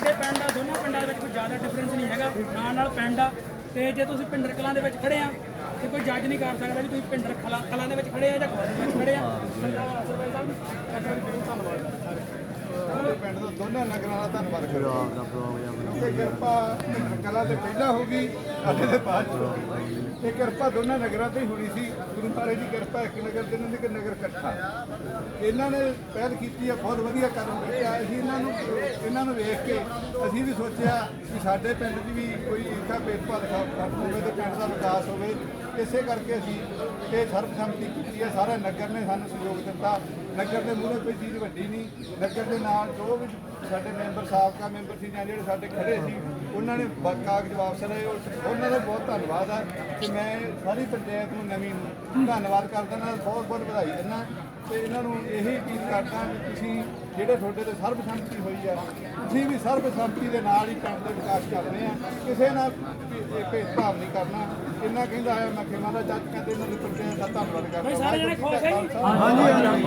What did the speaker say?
ਪਿੰਡ ਆ ਦੋਨਾਂ ਪਿੰਡਾਂ ਦੇ ਵਿੱਚ ਕੋਈ ਜ਼ਿਆਦਾ ਡਿਫਰੈਂਸ ਨਹੀਂ ਹੈਗਾ। ਨਾਲ ਨਾਲ ਪਿੰਡ ਆ ਤੇ ਜੇ ਤੁਸੀਂ ਪਿੰਡਰ ਕਲਾਂ ਦੇ ਵਿੱਚ ਖੜੇ ਆ ਤੇ ਕੋਈ ਜੱਜ ਨਹੀਂ ਕਰ ਸਕਦਾ ਵੀ ਤੁਸੀਂ ਪਿੰਡਰ ਕਲਾਂ ਕਲਾਂ ਦੇ ਵਿੱਚ ਖੜੇ ਆ ਜਾਂ ਕੋਲ ਦੇ ਵਿੱਚ ਖੜੇ ਆ। ਸਰਦਾਰ ਸਰਪੰਚ ਸਾਹਿਬ ਤੁਹਾਡਾ ਵੀ ਬਹੁਤ ਧੰਨਵਾਦ। ਸਾਰੇ ਸਾਰੇ ਪਿੰਡ ਦਾ ਦੋਨਾਂ ਨਗਰਾਂ ਦਾ ਧੰਨਵਾਦ ਕਰੋ ਕਿਉਂਕਿ ਕਿਰਪਾ ਕਲਾ ਤੇ ਪਹਿਲਾਂ ਹੋ ਗਈ ਸਾਡੇ ਦੇ ਬਾਅਦ ਚ ਹੋ ਗਈ। ਇਹ ਕਿਰਪਾ ਦੋਨਾਂ ਨਗਰਾਂ ਤੇ ਹੀ ਹੋਣੀ ਸੀ। ਗੁਰੂ ਮਹਾਰਾਜ ਦੀ ਕਿਰਪਾ ਇੱਕ ਨਗਰ ਤੇ ਇਹਨਾਂ ਦੇ ਇੱਕ ਨਗਰ ਇਕੱਠਾ। ਇਹਨਾਂ ਨੇ ਪਹਿਲ ਕੀਤੀ ਹੈ ਬਹੁਤ ਵਧੀਆ ਕਦਮ ਚੁੱਕਿਆ ਅਸੀਂ ਇਹਨਾਂ ਨੂੰ ਇਹਨਾਂ ਨੂੰ ਵੇਖ ਕੇ ਅਸੀਂ ਵੀ ਸੋਚਿਆ ਕਿ ਸਾਡੇ ਪਿੰਡ 'ਚ ਵੀ ਕੋਈ ਇਸਦਾ ਭੇਦਭਾਵ ਖਤਮ ਹੋਵੇ ਤੇ ਪਿੰਡ ਦਾ ਵਿਕਾਸ ਹੋਵੇ। ਇਸੇ ਕਰਕੇ ਅਸੀਂ ਇਹ ਸਰਬਸੰਮਤੀ ਕੀਤੀ ਹੈ ਸਾਰਾ ਨਗਰ ਨੇ ਸਾਨੂੰ ਸਹਿਯੋਗ ਦਿੱਤਾ। ਨਗਰ ਦੇ ਮੂਹਰੇ ਕੋਈ ਚੀਜ਼ ਵੱਡੀ ਨਹੀਂ। ਨਗਰ ਦੇ ਨਾਲ ਜੋ ਵੀ ਸਾਡੇ ਮੈਂਬਰ ਸਾਬਕਾ ਮੈਂਬਰ ਸੀ ਜਾਂ ਜਿਹੜੇ ਸਾਡੇ ਖੜੇ ਸੀ ਉਹਨਾਂ ਨੇ ਕਾਗਜ਼ ਵਾਪਸ ਲਏ। ਉਹ- ਉਹਨਾਂ ਦਾ ਬਹੁਤ ਧੰਨਵਾਦ ਹੈ ਕਿ ਮੈਂ ਸਾਰੀ ਪੰਚਾਇਤ ਨੂੰ ਨਵੀਂ ਨੂੰ ਧੰਨਵਾਦ ਕਰਦਾ ਨਾਲ ਬਹੁਤ ਬਹੁਤ ਵਧਾਈ ਦਿੰਦਾ ਤੇ ਇਹਨਾਂ ਨੂੰ ਇਹੀ ਅਪੀਲ ਕਰਦਾ ਕਿ ਤੁਸੀਂ ਜਿਹੜੇ ਤੁਹਾਡੇ ਤੇ ਸਰਬਸੰਮਤੀ ਹੋਈ ਆ ਤੁਸੀਂ ਵੀ ਸਰਬਸੰਮਤੀ ਦੇ ਨਾਲ ਹੀ ਪਿੰਡ ਦੇ ਵਿਕਾਸ ਕਰਨੇ ਆ। ਕਿਸੇ ਨਾਲ ਭੇ- ਇਹ ਭੇਦਭਾਵ ਨਹੀਂ ਕਰਨਾ। ਇੰਨਾ ਕਹਿੰਦਾ ਆਇਆ ਮੈਂ ਖਿਮਾ ਦਾ ਜੱਜ ਕਹਿੰਦੇ ਇਹਨਾਂ ਦੀ ਪੰਚਾਇਤ ਦਾ ਧੰਨਵਾਦ ਕਰਦਾ ਸਾਰੇ ਜਣੇ ਖੁਸ਼ ਹੈ ਜੀ? ਹਾਂਜੀ।